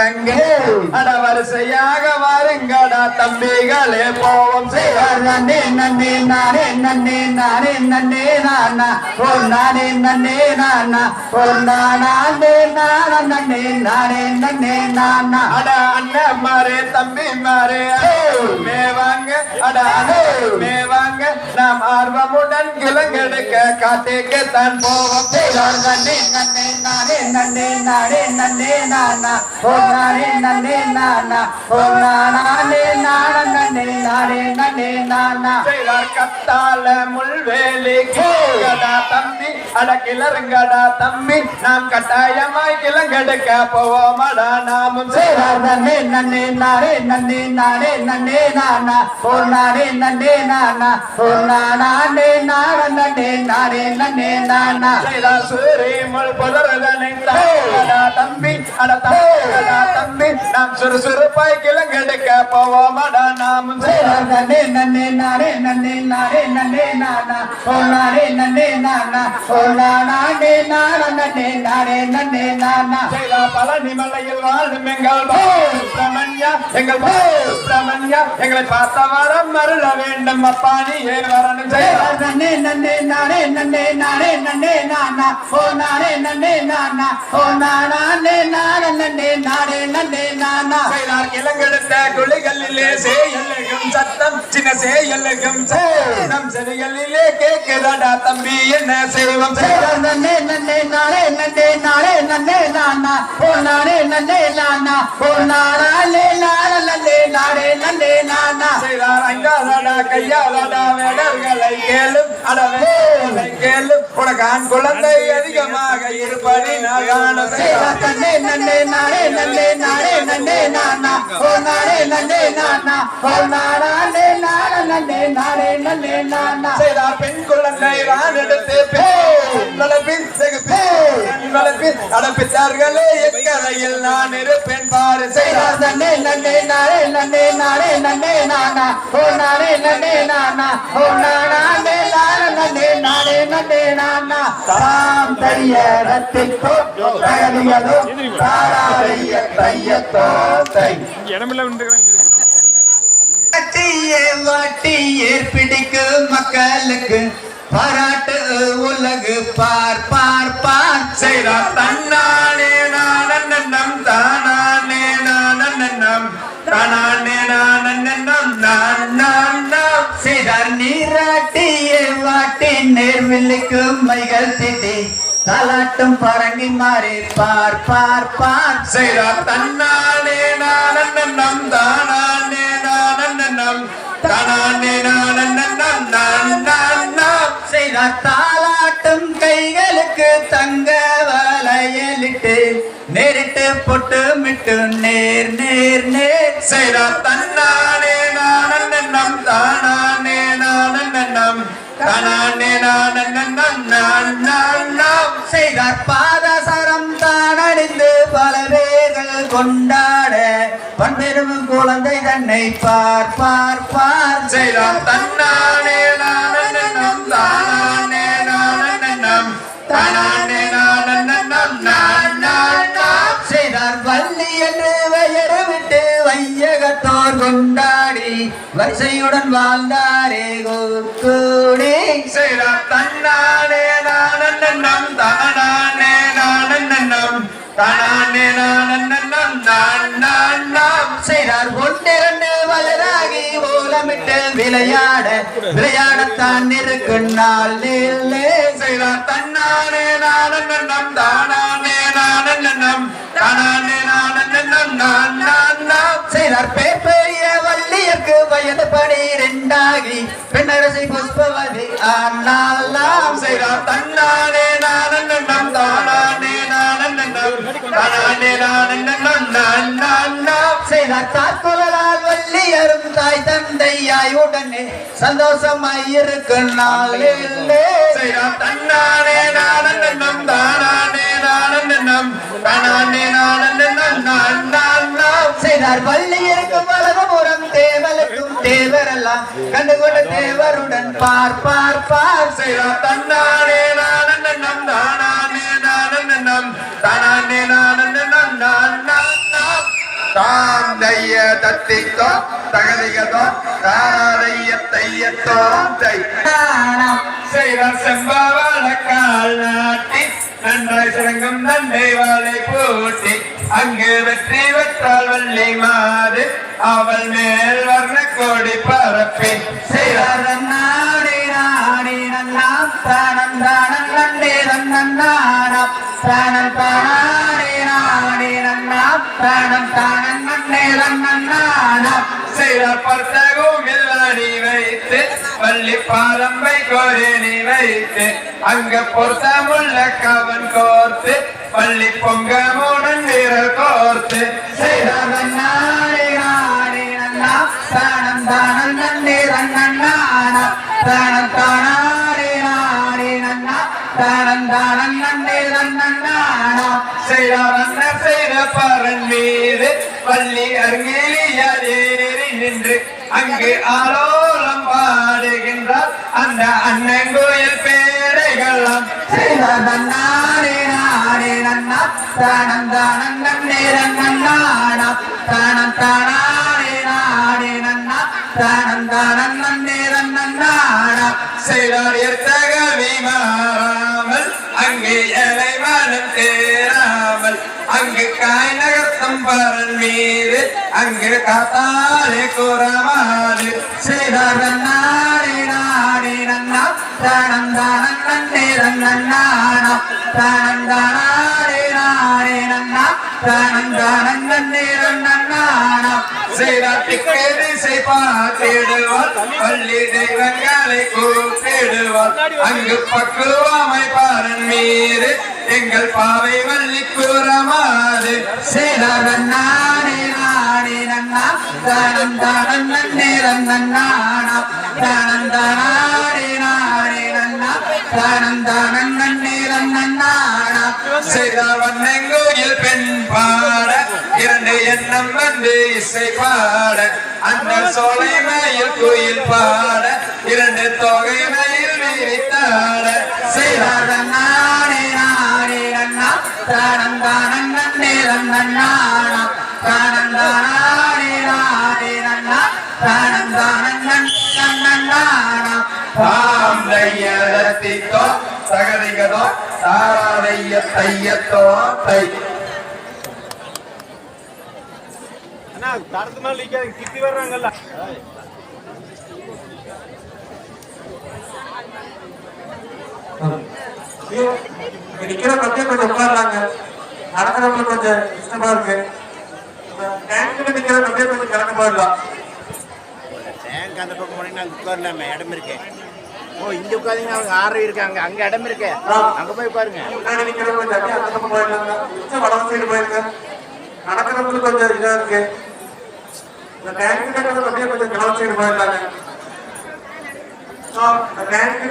கிழங்கு அட வரிசையாக வாருங்கடா தம்பிகளே போவோம் நன்னே நன்னே நானே நன்னே நானே நன்னே நானா. ஒரு நானே நன்னே நானா. ஒரு நானே நானா நன்னே நானே நன்னே நானா. அட அண்ணன் மாறே தம்பி மாறே மேவாங்க அட மேவாங்க நாம் ஆர்வமுடன் கிழங்கெடுக்க காத்தேக்கு தான் போவோம் நன்னே நன்னே நானே நன்னே நானே நன்னே நானா. ஒரு நானே நன்னே நானா ஓ நானே நானா நன்னே நானே நன்னே நானா. செய்தார் கத்தால முள்வேலி. கிழங்கடா தம்பி அட கிளறுங்கடா தம்பி. நாம் கட்டாயமாய் கிழங்கெடுக்க போவோமடா நாமும். செய்தார் நன்னே நன்னே நானே நன்னே நானே நன்னே நானா. ஓ நானே நன்னே நானா. ஓ நானே நானா நன்னே நானே நன்னே நானா. செய்தார் சூரி முள் தாங்கடா தம்பி அட தம்பி நாம் சுறுசுறுப்பாய் கிழங்கெடுக்க போவோமடா நாமும் செய்தார் நன்னே நன்னே நானே நன்னே நானே நன்னே நானா ஓ நானே நன்னே நானா ஓ நானே நானா நன்னே நானே நன்னே நானா பழனி மலையில் வாழும் எங்கள் பிரமண்யா எங்கள் பிரமண்யா எங்களை பார்த்த வரம் மருள வேண்டும் அப்பா நீ ஏ வரணும் நன்னே நன்னே நானே நன்னே நானே நன்னே நானா ஓ நன்னே நானா ஓ நானே நன்னே நன்னே நானா சேயல்லும் சத்தம் சின்ன சேயல்லும் நம் செடிகளிலே கேட்குதடா தம்பி என்ன செய்வோம் நன்னே நன்னே நானே நன்னே நானே நன்னே நானா. ஓ நானே நன்னே நானா. ஓ நானே நானா நன்னே நானே நன்னே நானா. செய்தார் அங்காதடா வேடர்களை கேளும் அடவே கேளும் உனக்கு ஆண் குழந்தை அதிகமாக இருப்படி நான் நன்னே நன்னே நானே நன்னே நானே நன்னே நானா ஓ நானே நன்னே நானா ஓ நானே நன்னே நானே நன்னே நானா பெண் குழந்தை நான் எடுத்து வளர்ப்பின் அடப்பித்தார்களே எக்கரையில் நான் இருப்பேன் பாரு. நன்னே நன்னே நானே நன்னே நானே நன்னே நானா. ஓ நானே நன்னே நானா. ஓ நானே நானே நன்னே நானே நன்னே நானா. தாம் தையடத்தில் தகதியதோ தாராடைய தையத்தோத்தை இடமில்ல வந்துருக்காங்க வாட்டியே வாட்டி ஏற்பிடிக்கு மக்களுக்கு. பாராட்டு உலகு பார் வாட்டி நேர்வில்லுக்கு மைகள் திட்டி. தாலாட்டும் பரங்கி மாறி பார் பார் பார். செய்தார் தன்னானே நானன்னம் தானானே நானன்னம் தானானே நானன்னம் நான் நான் நான் செய்தார் தாலாட்டும் கைகளுக்கு தங்க வளையலிட்டு நேரிட்டு பொட்டு மிட்டு நேர் நேர் நேர். செய்தார் தன்னானே செய்தார் பாதசரம் தான் அணிந்து பல பேர்கள் கொண்டாட. பண்பெரும் குழந்தை தன்னை பார் பார் பார் செய்தார். தன்னானே நானன்னம் தானே நானன்னம் தானானே வரிசையுடன் வாழ்ந்தாரே கூடி தன்னானே நானன்னம் தானானே நானன்னம் தானானே நானன்னம் நான் நான் நான் செய்தார் ஒன்றிரண்டு வயதாகி ஓலமிட்டு விளையாட விளையாடத்தான் இருக்கும் நாள் நில்லே. செய்தார் தன்னானே நானன்னம் தானானே நானன்னம் தானானே நானன்னம் நான் நான் செய்தார் பெரிய வள்ளியர்க்கு பணி ரெண்டாகி பெண்ணரசை புஷ்பவதி ஆனாலாம் செய்தார். தன்னானே நானன்னம் தானானே நானன்னம் தானானே நானன்னம் நான் செய்தார். தாக்குதலால் வள்ளியரும் தாய் தந்தையாய் உடனே சந்தோஷமாய் இருக்கும் நாளிலே செய்தார். தன்னானே நானன்னம் தானானே நானன்னம் தானானே நானன்னம் நான் நான் நான் செய்தார் வள்ளியருக்கும் வலதுபுறம் தேவலுக்கும் தேவரெல்லாம் கண்டுகொண்ட தேவருடன் பார் பார் பார் செய்தார் தன்னானே நானன்னம் தானானே நம் தானானே நானே நம் நான் நான் தாம் தைய தத்தித்தோ தகதிகதோ தாரைய தையத்தோ தை செய்வார் செம்பவள கால் நாட்டி நன்றாய் சிறங்கும் நண்டை வாழை போட்டி அங்கு வெற்றி வெற்றால் வள்ளி மாறு. அவள் மேல் வர்ண கோடி பரப்பி. செய்தார் நாடி நாடி நன்னா தானம் தானம் நண்டே நன்னாடம் தானம். தானாடி நாடி நன்னா தானம் தானம் நண்டே நன்னாடம் செய்தார் பர்த்தகும் இல்லடி வைத்து வள்ளி பாதம்பை கோரணி வைத்து அங்க பொருத்தமுள்ள கவன் கோர்த்து வள்ளி பொங்கமுடன் வீரர் கோர்த்து நன்னா தானம் தானம் நண்டே நன்னாடம் தானம் தானாடி நாடி நன்னா தானம் தானம் நன்னாடம் செய்தார் அண்ணன் செய்த பரன் மீது வள்ளி அருங்கேலியார் ஏறி நின்று அங்கு ஆலோலம் பாடுகின்றார் அந்த அண்ணன் கோயில் பேரைகளாம் நாடி நாடி நன்னா தானம் தானம் நன்னே நன்னாடம் தானம் தானாடி நாடி நன்னா தானம் தானம் நன்னே நன்னாடம் செய்தார் எத்தகவி மாறாமல் அங்கு எலை தேராமல் அங்கு காய் நகர்த்தம் பரன் மீது அங்கு காத்தாலே கூறமாறு செய்தார் நாடி நாடி நன்னா தானம் தானம் பள்ளி தெய்வங்களை கூப்பிடுவார் அங்கு பக்குவாமை பாரன் மீது எங்கள் பாவை வள்ளி கூறமாறு சேரவன் நாடி நாடி நன்னா தானம் தானம் நன்னே நன்னாடம் தானம் தானாடி நன்னா பெண் பாட இரண்டு எண்ணம் வந்து இசை பாட அந்த சோலை மயில் கோயில் பாட இரண்டு தொகை மயில் விரித்தாட செய்தார் சேரவன் நாடி நாடி நன்னா நன்னே நன்னாடம் தானம் தையத்தித்தோ சகதிகதோ தாராதைய தையத்தோ தை. தரத்து மேல லீக்காது கிட்டி வர்றாங்கல்ல. நிக்கிற பத்தியே கொஞ்சம் உட்கார்றாங்க. நடக்கிறவங்களுக்கு கொஞ்சம் இஷ்டமா இருக்கு. டேங்க்ல நிக்கிற பத்தியே கொஞ்சம் கிளம்ப போயிடலாம் டேங்க் அந்த பக்கம் போனீங்கன்னா உட்காரலாமே இடம் இருக்கு. ஓ இங்க உட்காந்தீங்கன்னா அவங்க ஆறு இருக்காங்க அங்க இடம் இருக்கு? அங்க போய் முன்னாடி நிக்கிற கொஞ்சம் கொஞ்சம் கொஞ்சம் இதா இருக்கு. இந்த டேங்க் அப்படியே கொஞ்சம் கிளம்ப போயிடலாங்க. டேங்க்